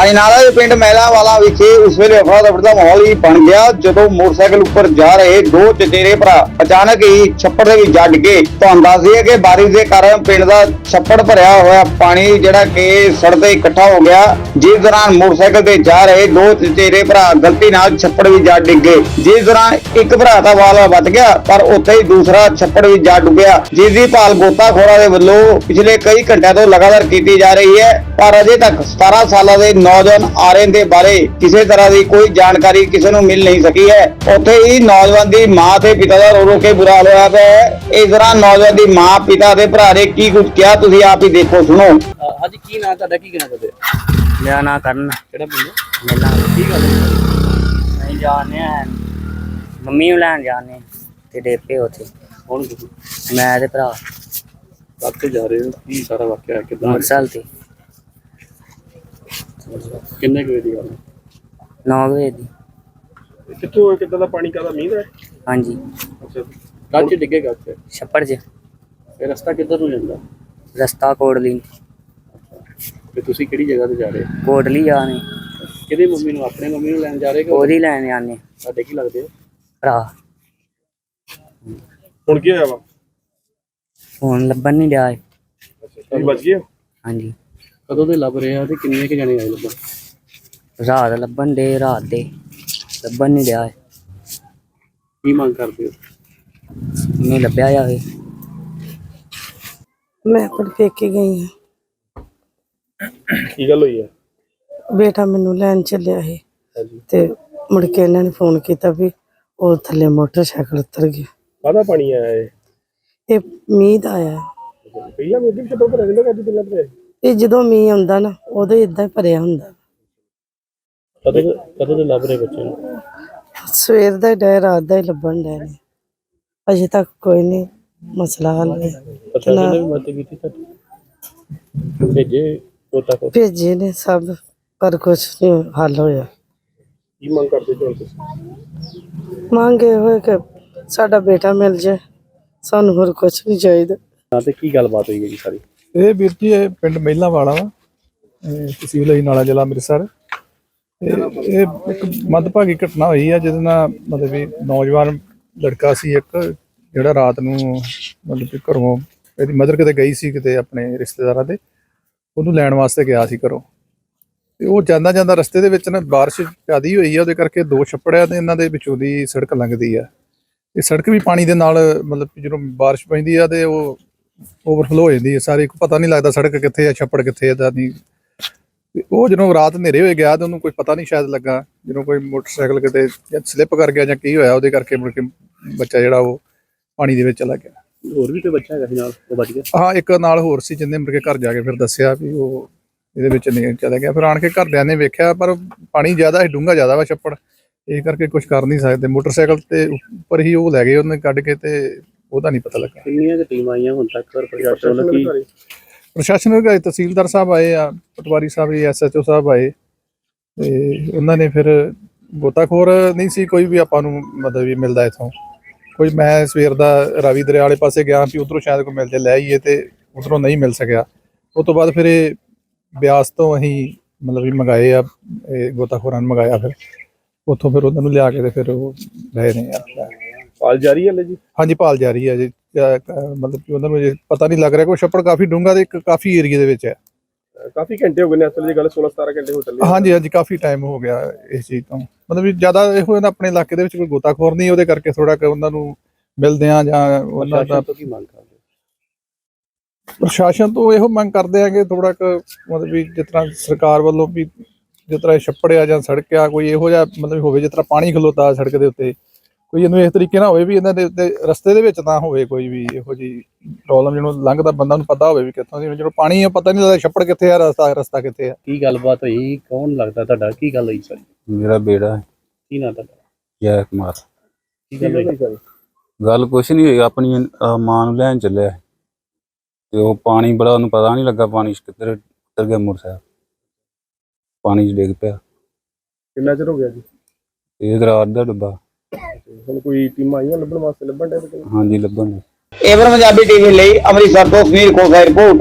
ਹਾਂਜੀ ਦੇ ਪਿੰਡ ਮਹਿਲਾ ਵਾਲਾ ਵਿਖੇ ਉਸ ਵੇਲੇ ਅਫਰਾ ਤਫਰੀ ਦਾ ਮਾਹੌਲ ਹੀ ਬਣ ਗਿਆ, ਜਦੋਂ ਮੋਟਰਸਾਈਕਲ ਉੱਪਰ ਜਾ ਰਹੇ ਦੋ ਚਚੇਰੇ ਭਰਾ ਅਚਾਨਕ ਹੀ ਛੱਪੜ ਦੇ ਵਿੱਚ ਜਾ ਡਿੱਗੇ ਤੁਹਾਨੂੰ ਦੱਸ ਦਈਏ ਕਿ ਬਾਰਿਸ਼ ਦੇ ਕਾਰਨ ਪਿੰਡ ਦਾ ਛੱਪੜ ਭਰਿਆ ਹੋਇਆ ਪਾਣੀ ਜਿਹੜਾ ਕਿ ਸੜਕ ਤੇ ਇਕੱਠਾ ਹੋ ਗਿਆ। ਜਿਸ ਦੌਰਾਨ ਮੋਟਰਸਾਈਕਲ ਤੇ ਜਾ ਰਹੇ ਦੋ ਚਚੇਰੇ ਭਰਾ ਗਲਤੀ ਨਾਲ ਛੱਪੜ ਵਿੱਚ ਜਾ ਡਿੱਗੇ ਜਿਸ ਦੌਰਾਨ ਇੱਕ ਭਰਾ ਦਾ ਵਾਲ ਬਚ ਗਿਆ, ਪਰ ਉੱਥੇ ਹੀ ਦੂਸਰਾ ਛੱਪੜ ਵਿੱਚ ਜਾ ਡੁੱਬਿਆ ਜਿਸ ਦੀ ਭਾਲ ਗੋਤਾਖੋਰਾਂ ਦੇ ਵੱਲੋਂ ਪਿਛਲੇ ਕਈ ਘੰਟਿਆਂ ਤੋਂ ਲਗਾਤਾਰ ਕੀਤੀ ਜਾ ਰਹੀ ਹੈ। ਪਰ ਅਜੇ ਤੱਕ 17 ਸਾਲਾਂ ਦੇ ਨੌਜਵਾਨ ਆਰਿਅਨ ਦੇ ਬਾਰੇ ਕਿਸੇ ਤਰ੍ਹਾਂ ਦੀ ਕੋਈ ਜਾਣਕਾਰੀ ਕਿਸੇ ਨੂੰ ਮਿਲ ਨਹੀਂ ਸਕੀ ਹੈ। ਉੱਥੇ ਹੀ ਨੌਜਵਾਨ ਦੀ ਮਾਂ ਤੇ ਪਿਤਾ ਦਾ ਰੋ ਰੋ ਕੇ ਬੁਰਾ ਹਾਲ ਹੋਇਆ ਪਿਆ ਹੈ। ਇਸ ਦੌਰਾਨ ਨੌਜਵਾਨ ਦੀ ਮਾਂ ਪਿਤਾ ਦੇ ਭਰਾ ਨੇ ਕੀ ਕੁਝ ਕਿਹਾ ਤੁਸੀਂ ਆਪ ਹੀ ਦੇਖੋ ਸੁਣੋ। ਅੱਜ ਕੀ ਨਾਂ ਤੁਹਾਡਾ ਕੀ ਕਹਿਣਾ ਚਾਹੁੰਦੇ? ਮੇਰਾ ਨਾਂ ਕਰਨ। ਕਿਹੜਾ ਪਿੰਡ? ਮੇਲਾ ਕੀ ਗੱਲ ਨਹੀਂ ਜਾਣੇ ਆ ਮੰਮੀ ਨੂੰ ਲੈਣ ਜਾਣੇ ਤੇ ਡੇਪੇ ਉਥੇ। ਤੁਸੀਂ? ਮੈਂ ਤੇ ਭਰਾ। ਕੱਤੇ ਜਾ ਰਹੇ ਹੋ ਕੀ ਸਾਰਾ ਵਾਕਿਆ ਕਿਦਾਂ? ਮੋਟਰਸਾਈਕਲ ਤੇ। ਕਿੰਨੇ ਕੁ ਵਜੇ ਦੀ ਗੱਲ ਹੈ? 9 ਵਜੇ ਦੀ। ਕਿੱਥੋਂ ਕਿੱਦਾਂ ਦਾ ਪਾਣੀ ਕਾਦਾ ਮੀਂਹ ਦਾ ਹਾਂਜੀ। ਅੱਛਾ। ਕੱਚ ਡਿੱਗੇ ਕੱਚ ਛੱਪੜ 'ਚ। ਇਹ ਰਸਤਾ ਕਿੱਧਰ ਨੂੰ ਜਾਂਦਾ? ਰਸਤਾ ਕੋਟਲੀ ਤੇ ਤੁਸੀਂ ਕਿਹੜੀ ਜਗ੍ਹਾ ਤੇ ਜਾ ਰਹੇ ਹੋ? ਕੋਟਲੀ ਜਾਣੇ ਕਿਹਦੇ ਮੰਮੀ ਨੂੰ ਆਪਣੇ ਮੰਮੀ ਨੂੰ ਲੈਣ ਜਾ ਰਹੇ ਕਿ ਉਹਦੀ ਲੈਣ ਜਾਣੇ ਸਾਡੇ ਕੀ ਲੱਗਦੇ ਹੋ ਭਰਾ। ਹੁਣ ਕੀ ਹੋਇਆ ਵਾ? ਫੋਨ ਲੱਭਣ ਨਹੀਂ ਡਿਆ। ਏ। ਕੀ ਬਚ ਗਿਆ ਹਾਂਜੀ। ਕਦੋਂ ਦੇ ਲੱਭ ਰਹੇ ਆ ਤੇ ਕਿੰਨੇ ਕੁ ਜਣੇ ਆਏ ਲੱਭਣ? ਰਾਤ ਲੱਭਣ ਦੇ ਰਾਤ ਦੇ। ਲੱਭਣ ਨਹੀਂ ਡਿਆ। ਕੀ ਮੰਗ ਕਰਦੇ ਹੋ? ਨਹੀਂ ਲੱਭਿਆ ਜਾਵੇ ਮੈਂ ਆਪਣੇ ਪੇਕੇ ਗਈ ਹਾਂ। ਕੀ ਗੱਲ ਹੋਈ ਹੈ ਬੇਟਾ ਮੈਨੂੰ ਲੈਣ ਚੱਲਿਆ ਸੀ ਹਾਂਜੀ। ਤੇ ਮੁੜ ਕੇ ਇਹਨਾਂ ਨੇ ਫੋਨ ਕੀਤਾ ਵੀ ਉਹ ਥੱਲੇ ਮੋਟਰਸਾਈਕਲ ਉਤਰ ਗਿਆ। ਕਾਹਦਾ ਪਾਣੀ ਆਇਆ ਇਹ? ਇਹ ਮੀਂਹ ਦਾ ਆਇਆ। ਪਹਿਲਾਂ ਮੇਰੀ ਛੱਡੋ ਪਰ ਰਹਿੰਦਾ ਕੱਜ ਪਹਿਲਾਂ ਤੇ ਇਹ ਜਦੋਂ ਮੀਂਹ ਆਉਂਦਾ ਨਾ ਉਦੋਂ ਇਦਾਂ ਹੀ ਭਰਿਆ ਹੁੰਦਾ। ਕਦੋਂ ਦੇ- ਕਦੋਂ ਦੇ ਲੱਭ ਰਹੇ ਬੱਚੇ ਨੂੰ? ਸਵੇਰ ਦਾ ਹੀ ਰਾਤ ਦਾ ਹੀ ਲੱਭਣ ਡੈ ਨੇ ਅਜੇ ਤੱਕ ਕੋਈ ਨਹੀਂ ਮਸਲਾ ਹੱਲ ਹੋਇਆ ਪਤਾ ਨਹੀਂ ਵੀ ਮਦਦ ਕੀਤੀ ਤੁਹਾਡੀ ਭੇਜੇ ਕੋਤਾ ਕੋ ਭੇਜੇ ਨੇ ਸਭ ਪਰ ਕੁਛ ਨਹੀਂ ਹੱਲ ਹੋਇਆ। ਕੀ ਮੰਗ ਕਰਦੇ ਜੋ ਤੁਸੀਂ? ਮੰਗੇ ਹੋਏ ਕਿ ਸਾਡਾ ਬੇਟਾ ਮਿਲ ਜਾਏ ਸਾਨੂੰ ਹੋਰ ਕੁਛ ਨਹੀਂ ਚਾਹੀਦਾ। ਤੇ ਕੀ ਗੱਲਬਾਤ ਹੋਈ ਹੈ ਜੀ ਸਾਰੀ? ਇਹ ਵੀਰ ਜੀ, ਇਹ ਪਿੰਡ ਮਹਿਲਾ ਵਾਲਾ ਵਾ, ਇਹ ਤਹਿਸੀਲ ਹੈ ਨਾਲਾ ਜ਼ਿਲ੍ਹਾ ਅੰਮ੍ਰਿਤਸਰ। ਇਹ ਇਹ ਇੱਕ ਮੱਦਭਾਗੀ ਘਟਨਾ ਹੋਈ ਆ, ਜਿਹਦੇ ਨਾਲ ਮਤਲਬ ਵੀ ਨੌਜਵਾਨ ਲੜਕਾ ਸੀ ਇੱਕ, ਜਿਹੜਾ ਰਾਤ ਨੂੰ ਮਤਲਬ ਕਿ ਘਰੋਂ ਇਹਦੀ ਮਦਰ ਕਿਤੇ ਗਈ ਸੀ, ਕਿਤੇ ਆਪਣੇ ਰਿਸ਼ਤੇਦਾਰਾਂ ਦੇ, ਉਹਨੂੰ ਲੈਣ ਵਾਸਤੇ ਗਿਆ ਸੀ ਘਰੋਂ। ਤੇ ਉਹ ਜਾਂਦਾ ਜਾਂਦਾ ਰਸਤੇ ਦੇ ਵਿੱਚ ਨਾ, ਬਾਰਿਸ਼ ਜ਼ਿਆਦੀ ਹੋਈ ਆ, ਉਹਦੇ ਕਰਕੇ ਦੋ ਛੱਪੜਿਆ ਤੇ ਇਹਨਾਂ ਦੇ ਵਿੱਚੋਂ ਦੀ ਸੜਕ ਲੰਘਦੀ ਆ। ਇਹ ਸੜਕ ਵੀ ਪਾਣੀ ਦੇ ਨਾਲ ਮਤਲਬ ਕਿ ਜਦੋਂ ਬਾਰਿਸ਼ ਪੈਂਦੀ ਆ ਤੇ ਉਹ ਓਵਰਫਲੋ ਹੋ ਜਾਂਦੀ ਹੈ ਸਾਰੇ ਕੋ ਪਤਾ ਨਹੀਂ ਲੱਗਦਾ ਸੜਕ ਕਿੱਥੇ ਆ ਛੱਪੜ ਕਿੱਥੇ ਆ ਦਾ ਨਹੀਂ। ਤੇ ਉਹ ਜਦੋਂ ਰਾਤ ਹਨੇਰੇ ਹੋਏ ਗਿਆ ਤੇ ਉਹਨੂੰ ਕੋਈ ਪਤਾ ਨਹੀਂ ਸ਼ਾਇਦ ਲੱਗਾ ਜਦੋਂ ਕੋਈ ਮੋਟਰਸਾਈਕਲ ਕਿਤੇ ਜਾਂ ਸਲਿੱਪ ਕਰ ਗਿਆ ਜਾਂ ਕੀ ਹੋਇਆ ਉਹਦੇ ਕਰਕੇ ਮੁੜ ਕੇ ਬੱਚਾ ਜਿਹੜਾ ਉਹ ਪਾਣੀ ਦੇ ਵਿੱਚ ਚਲਾ ਗਿਆ। ਹੋਰ ਵੀ ਕੋਈ ਬੱਚਾ ਹੈਗਾ ਸੀ ਨਾਲ ਉਹ ਬਚ ਗਿਆ? ਹਾਂ ਇੱਕ ਨਾਲ ਹੋਰ ਸੀ ਜਿੰਨੇ ਮੁੜ ਕੇ ਘਰ ਜਾ ਕੇ ਫਿਰ ਦੱਸਿਆ ਵੀ ਉਹ ਇਹਦੇ ਵਿੱਚ ਨਹੀਂ ਚਲਾ ਗਿਆ। ਫਿਰ ਆਣ ਕੇ ਘਰਦਿਆਂ ਨੇ ਵੇਖਿਆ ਪਰ ਪਾਣੀ ਜ਼ਿਆਦਾ ਹੈ ਡੂੰਘਾ ਜ਼ਿਆਦਾ ਵਾ ਛੱਪੜ। ਇਹ ਕਰਕੇ ਕੁਝ ਕਰ ਨਹੀਂ ਸਕਦੇ। ਮੋਟਰਸਾਈਕਲ ਤੇ ਉੱਪਰ ਹੀ ਉਹ ਲੈ ਗਏ ਉਹਨੇ ਕੱਢ ਕੇ ਤੇ ਉਹਦਾ ਨਹੀਂ ਪਤਾ ਲੱਗਾ। ਕਿੰਨੀਆਂ ਕੁ ਟੀਮਾਂ ਆਈਆਂ ਹੁਣ ਤੱਕ ਪਰ ਪ੍ਰਸ਼ਾਸਨ ਵੱਲੋਂ ਕੀ? ਪ੍ਰਸ਼ਾਸਨ ਵਿਭਾਗ ਦੇ ਤਹਿਸੀਲਦਾਰ ਸਾਹਿਬ ਆਏ ਆ ਪਟਵਾਰੀ ਸਾਹਿਬ ਜੀ ਐਸਐਚਓ ਸਾਹਿਬ ਆਏ। ਤੇ ਉਹਨਾਂ ਨੇ ਫਿਰ ਗੋਤਾਖੋਰ ਨਹੀਂ ਸੀ ਕੋਈ ਵੀ ਆਪਾਂ ਨੂੰ ਮਦਦ ਵੀ ਮਿਲਦਾ ਇਥੋਂ। ਕੋਈ ਮੈਂ ਸਵੇਰ ਦਾ ਰਾਵੀ ਦਰਿਆ ਵਾਲੇ ਪਾਸੇ ਗਿਆ ਵੀ ਉਧਰੋਂ ਸ਼ਾਇਦ ਕੋਈ ਮਿਲ ਜੇ ਲੈ ਆਈਏ ਤੇ ਉਧਰੋਂ ਨਹੀਂ ਮਿਲ ਸਕਿਆ। ਉਸ ਤੋਂ ਬਾਅਦ ਫਿਰ ਇਹ ਬਿਆਸ ਤੋਂ ਅਸੀਂ ਮਤਲਬ ਵੀ ਮੰਗਾਏ ਆ ਇਹ ਗੋਤਾਖੋਰਾਂ ਨੂੰ ਮੰਗਾਇਆ ਫਿਰ। ਉੱਥੋਂ ਫਿਰ ਉਹਨਾਂ ਨੂੰ ਲਿਆ ਕੇ ਤੇ ਫਿਰ ਉਹ ਲੈ ਰਹੇ ਆ। ਪਾਲ ਜਾਰੀ ਹੈ ਲੈ ਜੀ? ਹਾਂਜੀ ਭਾਲ ਜਾਰੀ ਹੈ ਜੀ। ਅਹ ਮਤਲਬ ਕਿ ਉਹਨਾਂ ਨੂੰ ਅਜੇ ਪਤਾ ਨਹੀਂ ਲੱਗ ਰਿਹਾ ਕੋਈ ਛੱਪੜ ਕਾਫੀ ਡੂੰਘਾ ਤੇ ਇੱਕ ਕਾਫੀ ਏਰੀਆ ਦੇ ਵਿੱਚ ਹੈ। ਅਹ ਕਾਫੀ ਘੰਟੇ ਹੋ ਗਏ ਨੇ ਅਸਲ ਦੀ ਗੱਲ 16 17 ਘੰਟੇ ਹੋ ਚੱਲੇ ਹਾਂਜੀ ਹਾਂਜੀ ਕਾਫੀ ਟਾਈਮ ਹੋ ਗਿਆ ਇਸ ਚੀਜ਼ ਤੋਂ। ਮਤਲਬ ਵੀ ਜ਼ਿਆਦਾ ਇਹੋ ਇਹਨਾਂ ਆਪਣੇ ਇਲਾਕੇ ਦੇ ਵਿੱਚ ਕੋਈ ਗੋਤਾਖੋਰ ਨਹੀਂ ਉਹਦੇ ਕਰਕੇ ਥੋੜਾ ਕਿ ਉਹਨਾਂ ਨੂੰ ਮਿਲਦੇ ਆ ਜਾਂ ਉਹਨਾਂ ਦਾ ਪ੍ਰਸ਼ਾਸਨ ਤੋਂ ਕੀ ਮੰਗ ਕਰਦੇ ਪ੍ਰਸ਼ਾਸਨ ਤੋਂ ਇਹੋ ਮੰਗ ਕਰਦੇ ਆ ਕਿ ਥੋੜਾ ਕੁ ਮਤਲਬ ਵੀ ਜਿਸ ਤਰ੍ਹਾਂ ਸਰਕਾਰ ਵੱਲੋਂ ਵੀ ਜਿਸ ਤਰ੍ਹਾਂ ਇਹ ਛੱਪੜ ਆ ਜਾਂ ਸੜਕ ਆ ਕੋਈ ਇਹੋ ਜਿਹਾ ਮਤਲਬ ਹੋਵੇ ਜਿਸ ਤਰ੍ਹਾਂ ਪਾਣੀ ਖਲੋਤਾ ਸੜਕ ਦੇ ਉੱਤੇ। ਕੋਈ ਇਹਨੂੰ ਇਸ ਤਰੀਕੇ ਨਾਲ ਹੋਵੇ ਵੀ ਇਹਨਾਂ ਦੇ ਉੱਤੇ ਰਸਤੇ ਦੇ ਵਿੱਚ ਨਾ ਹੋਵੇ ਕੋਈ ਵੀ ਇਹੋ ਜੀ ਪ੍ਰੋਬਲਮ ਜਿਹਨੂੰ ਲੰਘਦਾ ਬੰਦਾ ਨੂੰ ਪਤਾ ਹੋਵੇ ਵੀ ਕਿੱਥੋਂ ਦੀ ਜਦੋਂ ਪਾਣੀ ਆ ਪਤਾ ਨਹੀਂ ਲੱਗਦਾ ਛੱਪੜ ਕਿੱਥੇ ਆ ਰਸਤਾ ਰਸਤਾ ਕਿੱਥੇ ਆ। ਕੀ ਗੱਲਬਾਤ ਹੋਈ? ਕੌਣ ਲੱਗਦਾ ਤੁਹਾਡਾ? ਕੀ ਗੱਲ ਹੋਈ ਸਾਰੀ? ਮੇਰਾ ਬੇੜਾ ਹੈ, ਕੀ ਨਾਂ ਤੁਹਾਡਾ? ਜੈ ਕੁਮਾਰ। ਕੀ ਗੱਲ ਹੋਈ? ਗੱਲ ਕੁਛ ਨਹੀਂ ਹੋਈ ਆਪਣੀ ਅਹ, ਮਾਂ ਨੂੰ ਲੈਣ ਚੱਲਿਆ ਸੀ। ਤੇ ਉਹ ਪਾਣੀ ਬੜਾ ਉਹਨੂੰ ਪਤਾ ਨਹੀਂ ਲੱਗਾ ਪਾਣੀ 'ਚ ਕਿੱਧਰ ਕਿੱਧਰ ਗਿਆ ਮੋਟਰਸਾਈਕਲ। ਪਾਣੀ 'ਚ ਡਿੱਗ ਪਿਆ। ਕਿੰਨਾ ਚਿਰ ਹੋ ਗਿਆ ਜੀ? ਇਹ ਰਾਤ ਦਾ ਡੁੱਬਾ। ਹੁਣ ਕੋਈ ਟੀਮਾਂ ਆਈਆਂ ਲੱਭਣ ਵਾਸਤੇ ਲੱਭਣ ਦੇ ਹਾਂਜੀ ਲੱਭਣ। ਏਵਰ ਪੰਜਾਬੀ ਟੀਵੀ ਲਈ ਅੰਮ੍ਰਿਤਸਰ ਤੋਂ ਸੁਨੀਲ ਕੋਲ ਰਿਪੋਰਟ